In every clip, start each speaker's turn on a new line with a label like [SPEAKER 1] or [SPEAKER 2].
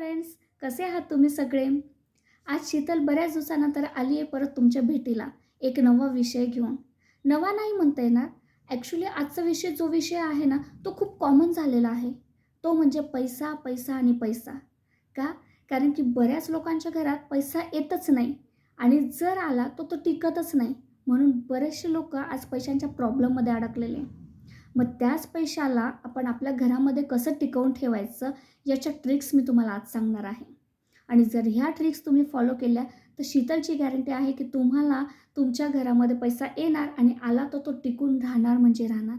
[SPEAKER 1] Friends कसे आहात तुम्ही सगळे? आज शीतल बऱ्याच दिवसानंतर आली आहे परत तुमच्या भेटीला. एक नवा विषय घेऊन. नवा नाही म्हणता येणार. ॲक्च्युली आजचा विषय जो विषय आहे ना तो खूप कॉमन झालेला आहे. तो म्हणजे पैसा पैसा आणि पैसा. का? कारण की बऱ्याच लोकांच्या घरात पैसा येतच नाही. आणि जर आला तो तो टिकतच नाही. म्हणून बरेचसे लोक आज पैशांच्या प्रॉब्लेममध्ये अडकलेले. मग त्याच पैशाला आपण आपल्या घरामध्ये कसं टिकवून ठेवायचं याच्या ट्रिक्स मी तुम्हाला आज सांगणार आहे. आणि जर ह्या ट्रिक्स तुम्ही फॉलो केल्या तर शीतलची गॅरंटी आहे की तुम्हाला तुमच्या घरामध्ये पैसा येणार आणि आला तर तो टिकून राहणार म्हणजे राहणार.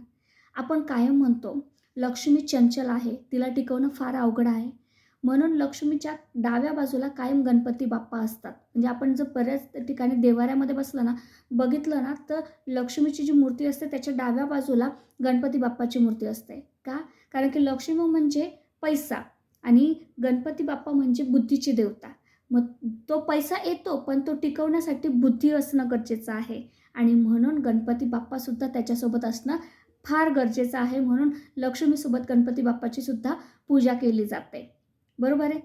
[SPEAKER 1] आपण कायम म्हणतो लक्ष्मी चंचल आहे तिला टिकवणं फार अवघड आहे. म्हणून लक्ष्मीच्या डाव्या बाजूला कायम गणपती बाप्पा असतात. म्हणजे आपण जर बऱ्याच ठिकाणी देवाऱ्यामध्ये बसलं ना बघितलं ना तर लक्ष्मीची जी मूर्ती असते त्याच्या डाव्या बाजूला गणपती बाप्पाची मूर्ती असते. का? कारण की लक्ष्मी म्हणजे पैसा आणि गणपती बाप्पा म्हणजे बुद्धीची देवता. मग तो पैसा येतो पण तो टिकवण्यासाठी बुद्धी असणं गरजेचं आहे. आणि म्हणून गणपती बाप्पासुद्धा त्याच्यासोबत असणं फार गरजेचं आहे. म्हणून लक्ष्मीसोबत गणपती बाप्पाची सुद्धा पूजा केली जाते. बरोबर आहे?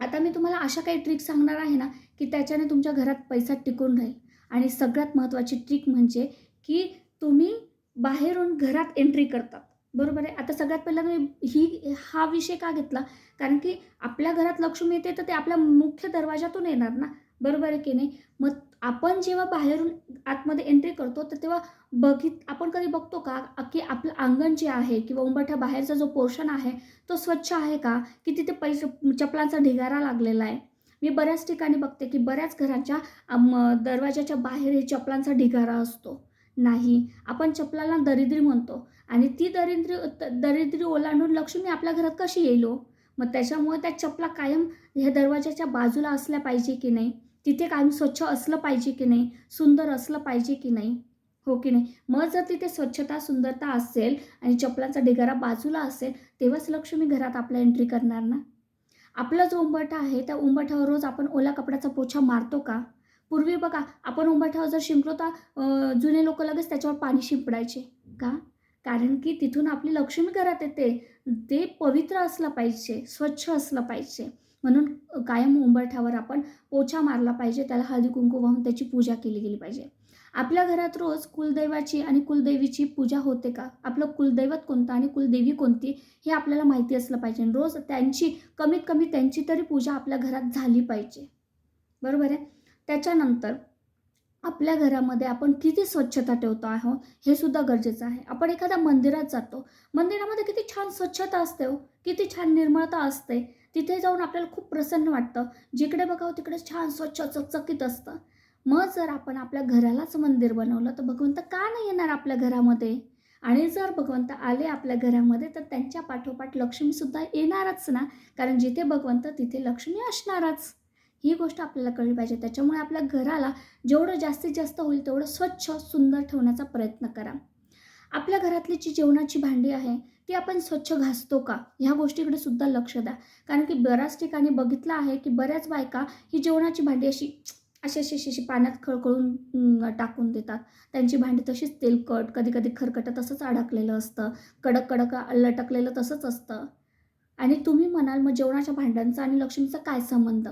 [SPEAKER 1] आता मी तुम्हाला अशा काही ट्रिक सांगणार आहे ना की त्याच्याने तुमच्या घरात पैसा टिकून राहील. आणि सगळ्यात महत्त्वाची ट्रिक म्हणजे की तुम्ही बाहेरून घरात एंट्री करतात. बरोबर आहे? आता सगळ्यात पहिला मी ही हा विषय का घेतला? कारण की आपल्या घरात लक्ष्मी येते तर ते आपल्या मुख्य दरवाजातून येणार ना. बरोबर आहे की नाही? मग आपण जेव्हा बाहेरून आतमध्ये एंट्री करतो तर तेव्हा बघित आपण कधी बघतो का की आपलं अंगण जे आहे किंवा उंबरठ्या बाहेरचा जो पोर्शन आहे तो स्वच्छ आहे का? की तिथे पैसे चपलांचा ढिगारा लागलेला आहे? मी बऱ्याच ठिकाणी बघते की बऱ्याच घराच्या दरवाजाच्या बाहेर हे चपलांचा ढिगारा असतो. नाही. आपण चपलाला दरिद्री म्हणतो आणि ती दरिद्री दरिद्री ओलांडून लक्ष्मी आपल्या घरात कशी येईल हो? मग त्याच्यामुळे त्या चपला कायम ह्या दरवाजाच्या बाजूला असल्या पाहिजे की नाही? तिथे कायम स्वच्छ असलं पाहिजे की नाही? सुंदर असलं पाहिजे की नाही? हो की नाही? मग जर तिथे स्वच्छता सुंदरता असेल आणि चपलांचा ढिगारा बाजूला असेल तेव्हाच लक्ष्मी घरात आपल्या एंट्री करणार ना? आपला जो उंबरठा आहे त्या उंबरठ्यावर रोज आपण ओला कपड्याचा पोछा मारतो का? पूर्वी बघा आपण उंबरठ्यावर जर शिंपलो तर जुने लोक लगेच त्याच्यावर पाणी शिंपडायचे. का? कारण की तिथून आपली लक्ष्मी घरात येते. ते पवित्र असलं पाहिजे स्वच्छ असलं पाहिजे. म्हणून कायम उंबरठ्यावर आपण पोछा मारला पाहिजे त्याला हळदी कुंकू वाहून त्याची पूजा केली गेली पाहिजे. आपल्या घरात रोज कुलदैवाची आणि कुलदेवीची पूजा होते का? आपलं कुलदैवत कोणतं आणि कुलदेवी कोणती हे आपल्याला माहिती असलं पाहिजे. रोज त्यांची कमीत कमी त्यांची तरी पूजा आपल्या घरात झाली पाहिजे. बरोबर आहे? त्याच्यानंतर आपल्या घरामध्ये आपण किती स्वच्छता ठेवतो आहोत हे सुद्धा गरजेचं आहे. आपण एखाद्या मंदिरात जातो मंदिरामध्ये किती छान स्वच्छता असते हो किती छान निर्मळता असते तिथे जाऊन आपल्याला खूप प्रसन्न वाटतं. जिकडे बघावं हो, तिकडे छान स्वच्छ चकचकीत असतं. मग जर आपण आपल्या घरालाच मंदिर बनवलं तर भगवंत का नाही येणार आपल्या घरामध्ये? आणि जर भगवंत आले आपल्या घरामध्ये तर त्यांच्या पाठोपाठ लक्ष्मीसुद्धा येणारच ना? कारण जिथे भगवंत तिथे लक्ष्मी असणारच. ही गोष्ट आपल्याला कळली पाहिजे. त्याच्यामुळे आपल्या घराला जेवढं जास्तीत जास्त होईल तेवढं स्वच्छ सुंदर ठेवण्याचा प्रयत्न करा. आपल्या घरातली जी जेवणाची भांडी आहे ती आपण स्वच्छ घासतो का? ह्या गोष्टीकडे सुद्धा लक्ष द्या. कारण की बऱ्याच ठिकाणी बघितलं आहे की बऱ्याच बायका ही जेवणाची भांडी अशी अशी अशी अशी अशी पाण्यात खळखळून टाकून देतात. त्यांची भांडी तशीच तेलकट कधी कधी खरकटं तसंच अडकलेलं असतं. कडक कडक लटकलेलं तसंच असतं. आणि तुम्ही म्हणाल मग जेवणाच्या भांड्यांचा आणि लक्ष्मीचा काय संबंध?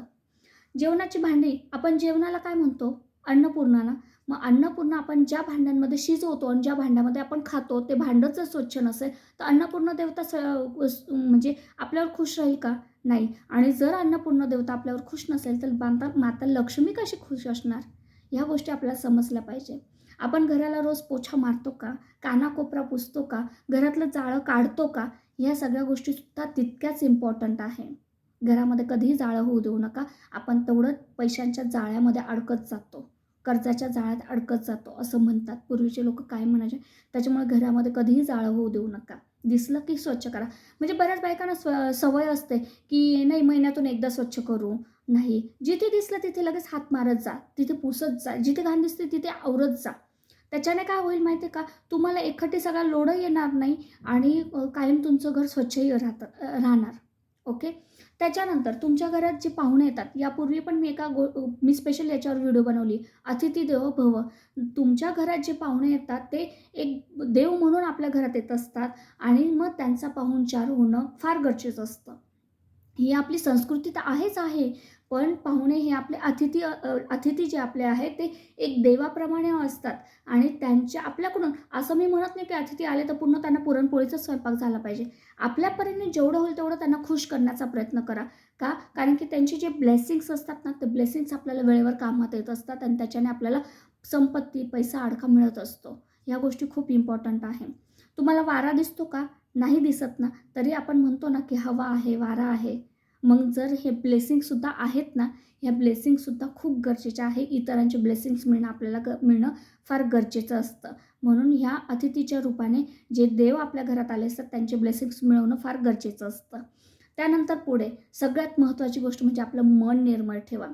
[SPEAKER 1] जेवणाची भांडी आपण जेवणाला काय म्हणतो? अन्नपूर्णा ना मग अन्नपूर्णा आपण ज्या भांड्यांमध्ये शिजवतो आणि ज्या भांड्यामध्ये आपण खातो ते भांडं जर स्वच्छ नसेल तर अन्नपूर्ण देवता स म्हणजे आपल्यावर खुश राहील का? नाही. आणि जर अन्नपूर्ण देवता आपल्यावर खुश नसेल तर माता माता लक्ष्मी कशी खुश असणार? ह्या गोष्टी आपल्याला समजल्या पाहिजे. आपण घराला रोज पोछा मारतो का? कानाकोपरा पुसतो का? घरातलं जाळं काढतो का? ह्या सगळ्या गोष्टीसुद्धा तितक्याच इम्पॉर्टंट आहे. घरामध्ये कधीही जाळं होऊ देऊ नका. आपण तेवढं पैशांच्या जाळ्यामध्ये अडकत जातो. कर्जाच्या जाळ्यात अडकत जातो असं म्हणतात. पूर्वीचे लोक काय म्हणायचे? त्याच्यामुळे घरामध्ये कधीही जाळं होऊ देऊ नका. दिसलं की स्वच्छ करा. म्हणजे बऱ्याच बायकांना स्व सवय असते की नाही महिन्यातून एकदा स्वच्छ करू. नाही. जिथे दिसलं तिथे लगेच हात मारत जा. तिथे पुसत जा. जिथे घाण दिसते तिथे आवरत जा. त्याच्याने काय होईल माहिती आहे का? तुम्हाला एकखटी सगळा लोडं येणार नाही आणि कायम तुमचं घर स्वच्छही राहतं राहणार. ओके? त्याच्यानंतर तुमच्या घरात जे पाहुणे येतात यापूर्वी पण मी एका गो मी स्पेशल याच्यावर व्हिडिओ बनवली. अतिथी देव भव. तुमच्या घरात जे पाहुणे येतात ते एक देव म्हणून आपल्या घरात येत असतात आणि मग त्यांचा पाहुणचार होणं फार गरजेचं असतं. ही आपली संस्कृती तर आहेच आहे पण पाहुणे हे आपले अतिथी अतिथी जे आपले आहेत ते एक देवाप्रमाणे असतात. आणि त्यांच्या आपल्याकडून असं मी म्हणत नाही की अतिथी आले तर पूर्ण त्यांना पुरणपोळीचा स्वयंपाक झाला पाहिजे. आपल्या परीने जेवढं होईल तेवढं त्यांना खुश करण्याचा प्रयत्न करा. का? कारण की त्यांचे जे ब्लेसिंग्स असतात ना ते ब्लेसिंग्स आपल्याला वेळेवर कामात येत असतात आणि त्याच्याने आपल्याला संपत्ती पैसा अडका मिळत असतो. ह्या गोष्टी खूप इम्पॉर्टंट आहे. तुम्हाला वारा दिसतो का? नाही दिसत ना. तरी आपण म्हणतो ना की हवा आहे वारा आहे. मग जर हे ब्लेसिंगसुद्धा आहेत ना ह्या ब्लेसिंगसुद्धा खूप गरजेच्या आहे. इतरांचे ब्लेसिंग्स मिळणं आपल्याला ग मिळणं फार गरजेचं असतं. म्हणून ह्या अतिथीच्या रूपाने जे देव आपल्या घरात आले असतात त्यांचे ब्लेसिंग्स मिळवणं फार गरजेचं असतं. त्यानंतर पुढे सगळ्यात महत्त्वाची गोष्ट म्हणजे आपलं मन निर्मळ ठेवा.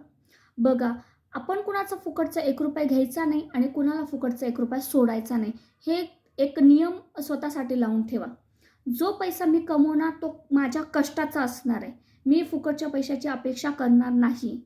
[SPEAKER 1] बघा आपण कुणाचा फुकटचा एक रुपया घ्यायचा नाही आणि कुणाला फुकटचा एक रुपया सोडायचा नाही हे एक नियम स्वतःसाठी लावून ठेवा. जो पैसा मी कमवणार तो माझ्या कष्टाचा असणार आहे. मी फुकटच्या पैशाची अपेक्षा करणार नाही.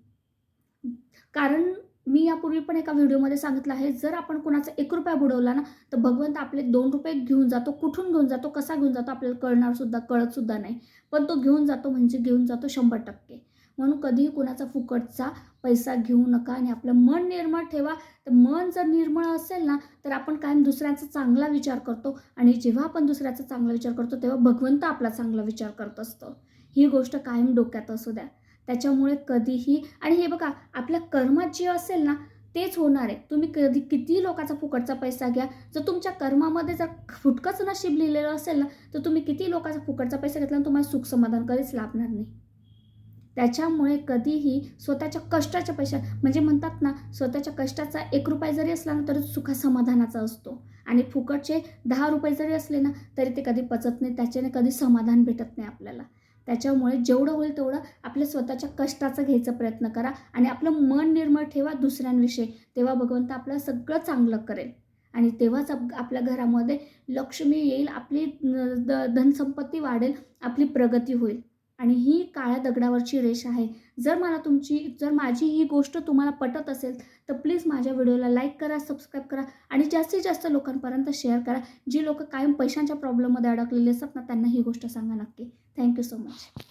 [SPEAKER 1] कारण मी यापूर्वी पण एका व्हिडिओमध्ये सांगितलं आहे जर आपण कुणाचा एक रुपया बुडवला ना तर भगवंत आपले दोन रुपये घेऊन जातो. कुठून घेऊन जातो कसा घेऊन जातो आपल्याला कळणार सुद्धा कळत सुद्धा नाही. पण तो घेऊन जातो म्हणजे घेऊन जातो शंभर टक्के. म्हणून कधीही कुणाचा फुकटचा पैसा घेऊ नका आणि आपलं मन निर्मळ ठेवा. तर मन जर निर्मळ असेल ना तर आपण कायम दुसऱ्याचा चांगला विचार करतो. आणि जेव्हा आपण दुसऱ्याचा चांगला विचार करतो तेव्हा भगवंत आपला चांगला विचार करत असतो. ही गोष्ट कायम डोक्यात असू द्या. त्याच्यामुळे कधीही आणि हे बघा आपल्या कर्मात जे असेल ना तेच होणार आहे. तुम्ही कधी किती लोकांचा फुकटचा पैसा घ्या. जर तुमच्या कर्मामध्ये जर फुटकंच नशीब लिहिलेलं असेल ना तर तुम्ही किती लोकांचा फुकटचा पैसा घेतला तुम्हाला सुख समाधान कधीच लाभणार नाही. त्याच्यामुळे कधीही स्वतःच्या कष्टाच्या पैशा म्हणजे म्हणतात ना स्वतःच्या कष्टाचा एक रुपया जरी असला ना तरी सुखा समाधानाचा असतो. आणि फुकटचे दहा रुपये जरी असले ना तरी ते कधी पचत नाही त्याच्याने कधी समाधान भेटत नाही आपल्याला. त्याच्यामुळे जेवढं होईल तेवढं आपल्या स्वतःच्या कष्टाचं घ्यायचा प्रयत्न करा आणि आपलं मन निर्मळ ठेवा दुसऱ्यांविषयी. तेव्हा भगवंत आपलं सगळं चांगलं करेल. आणि तेव्हाच आप आपल्या घरामध्ये लक्ष्मी येईल आपली द धनसंपत्ती वाढेल आपली प्रगती होईल. आणि ही काळ्या दगडावरची रेष आहे. जर मला तुमची जर माझी ही गोष्ट तुम्हाला पटत असेल तर प्लीज माझ्या व्हिडिओला लाईक करा सबस्क्राईब करा आणि जास्तीत जास्त लोकांपर्यंत शेअर करा. जी लोक कायम पैशांच्या प्रॉब्लेममध्ये अडकलेली असतात ना त्यांना ही गोष्ट सांगा नक्की. Thank you so much.